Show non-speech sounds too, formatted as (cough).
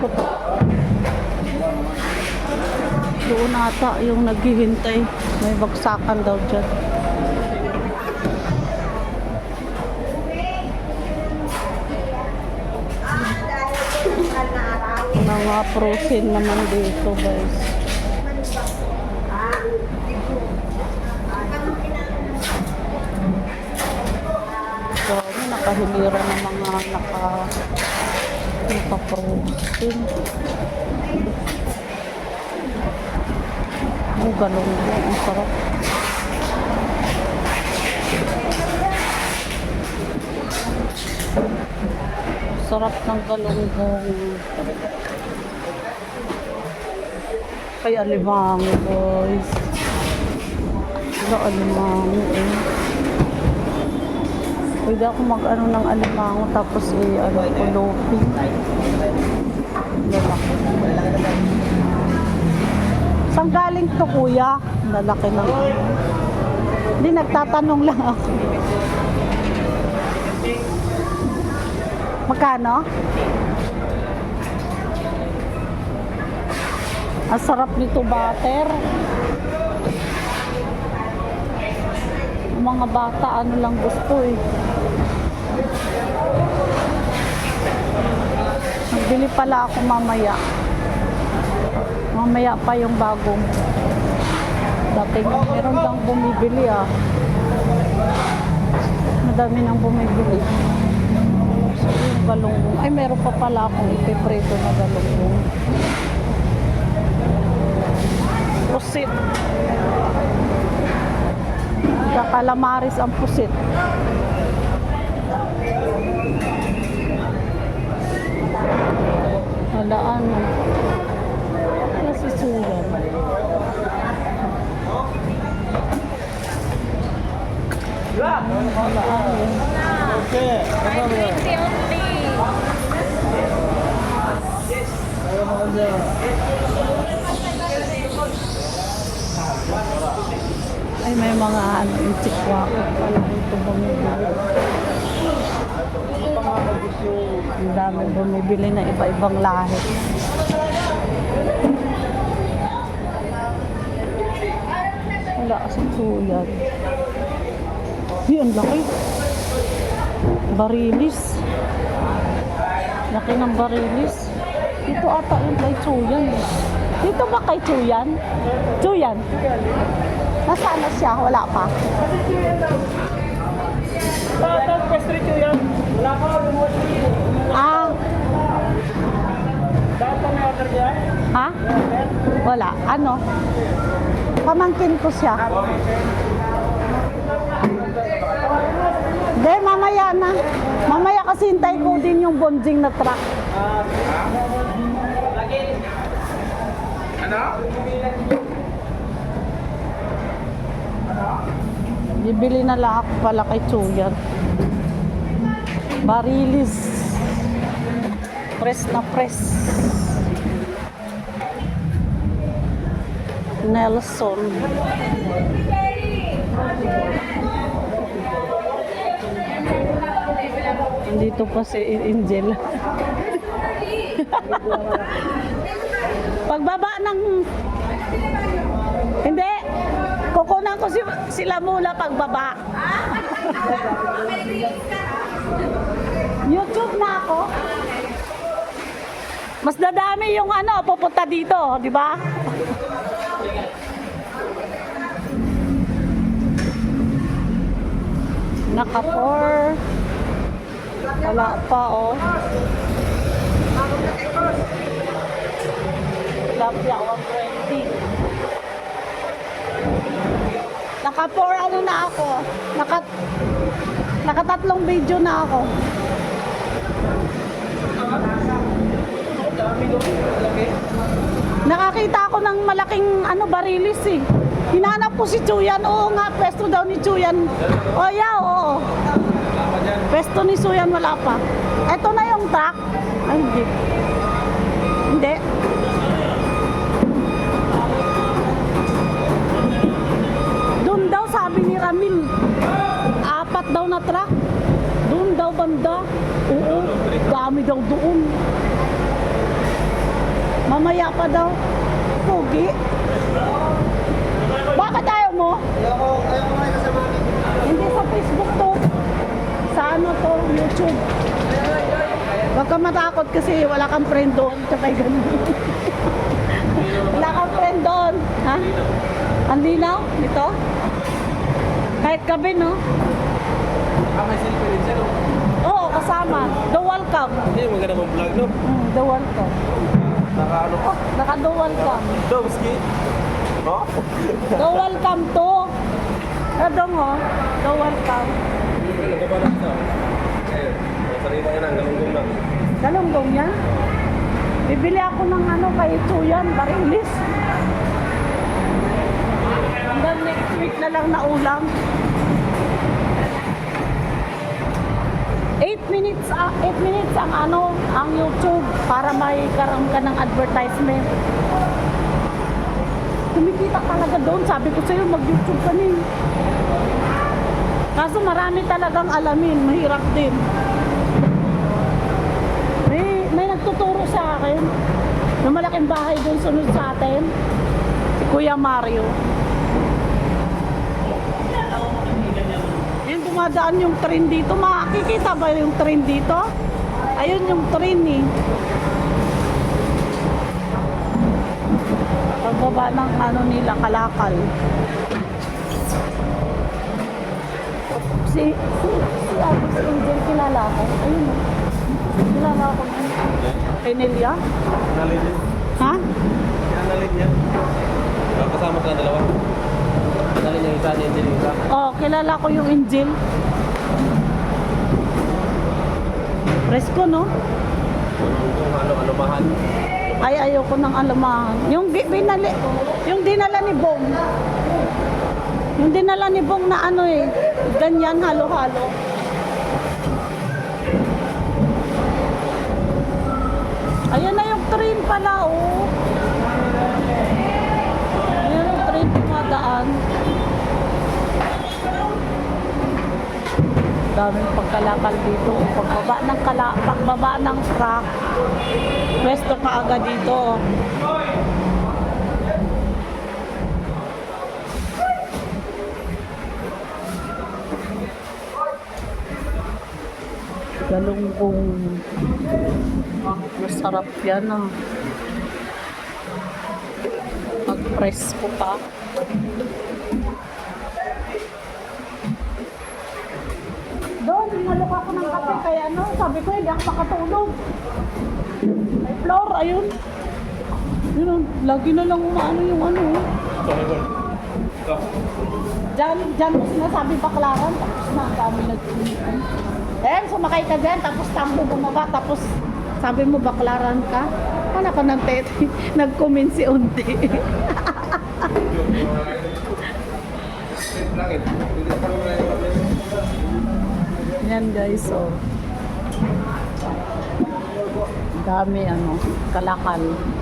ko to. Doon ata yung naghihintay. May bagsakan daw dyan. Mga frozen naman dito guys. So, nakahilira ng mga naka naka-frozen. Ang galong ang sarap. Sarap ng galunggong. Kaya alimango, boys. Wala alimango eh. Pwede ako mag-ano ng alimango tapos eh, ano, kulopin. Lalaki. Saan galing to kuya? Lalaki ng Hindi, nagtatanong lang ako. Magkano? Ang sarap nito butter. Mga bata ano lang gusto eh. Nagbili pala ako mamaya. Mamaya pa yung bagong. Dating meron lang bumibili ah. Madami nang bumibili. So, yung galunggong. Ay, meron pa pala akong ipiprito na galunggong. Pusit. Kakalamaris ang pusit. Ano. Kasi suyan. Wala ano. Ay, may mga ano, intikwa ko pala dito bumibili. Ang dami bumibili na iba-ibang lahi. Wala kasi suyan. Ay, ang laki. Barilis. Laki ng barilis. Dito ata yung kay Chuyan. Dito ba kay Chuyan? Chuyan? Nasaan na siya? Wala pa. Bakit pastry ko yan? Wala ka remote. Ah, Dapat pa niya? ha? Wala. Ano? Pamangkin ko siya. Hindi, mamaya na. Mamaya kasi hintay ko din yung bonjing na truck. Ano? Bibili na lang ako pala kay Chuyan. Barilis. Press na press. Nelson. Nandito pa si Angel. (laughs) Pagbaba ng... Hindi. Kukunan ko si, sila mula pagbaba. (laughs) YouTube na ako. Mas dadami yung ano, pupunta dito, di ba? Naka 4. Wala pa, oh. Lapya, 120. Naka 4 ano na ako. Naka nakatatlong video na ako. Nakakita ako ng malaking ano barilis eh. Hinanap ko si Chuyan. Oo nga, pwesto daw ni Chuyan. O yeah, oo. Pwesto ni Chuyan wala pa. Ito na yung truck. Ay, hindi. Hindi. Doon daw sabi ni Ramil. Apat daw na truck. Doon daw banda. Oo, dami daw doon. Mamaya pa daw. Pugi. Bakit ayaw mo? Ayoko, ayoko nga kasama namin. Hindi sa Facebook to. Sa ano to, YouTube. Huwag ka matakot kasi wala kang friend doon. Kapag ganun. (laughs) wala kang friend doon. Ha? Ang linaw? Ito? Kahit gabi, no? Ah, may selfie rin siya, no? Oo, kasama. Dual cam. Hindi, maganda mong vlog, no? Hmm, dual cam. Naka ano pa? Naka-dual cam. Domski? No? Dual cam to. Radong, oh. Dual cam. Nagkabanan sa. Ayun. Sarili na, galunggong lang. Galunggong yan. Bibili ako ng ano kay Chuyan, barilis. Hanggang next week na lang na ulam. 8 minutes, 8 minutes ang ano, ang YouTube para may karoon ka ng advertisement. Kumikita talaga doon. Sabi ko sa'yo, mag-YouTube ka nin. Kaso marami talagang alamin, mahirap din. May, may nagtuturo sa akin. Yung malaking bahay doon sunod sa atin. Si Kuya Mario. Yung dumadaan yung train dito. Makikita ba yung train dito? Ayun yung train eh. Pagbaba ng ano nila, kalakal. Si, si, si Alex Angel kilala ko. Ayun oh. Kilala ko. Kay Nelia? Nalin niya. Ha? Kaya nalin niya. Kasama ka na dalawa. Yung isa. Oh, kilala ko yung Angel. Presko, no? Yung ano, mahal. Ay, ayoko ng alamahan. Yung, binali, yung dinala ni Bong. Yung dinala ni Bong na ano eh, ganyan, halo-halo. Ayan na yung train pala, oh. Ayan yung train dumadaan. Pagkalakal dito. Pagbaba ng kala, pagbaba ng truck. Pwesto ka agad dito. Galunggong. Masarap yan ah. Pag-presko pa. Nalok ako ng kape kaya ano, sabi ko hindi ako makatulog. May floor, ayun. Yun, oh, lagi na lang umaano yung ano. Diyan, diyan mo sinasabi baklaran, tapos na ang dami nagtunitan. Eh, sumakay ka dyan, tapos tambo bumaba, tapos sabi mo baklaran ka. Wala ka ng tete. (laughs) Nag-comment si Unti. Langit. (laughs) Hindi ka Yan guys, so. Dami ano, kalakal.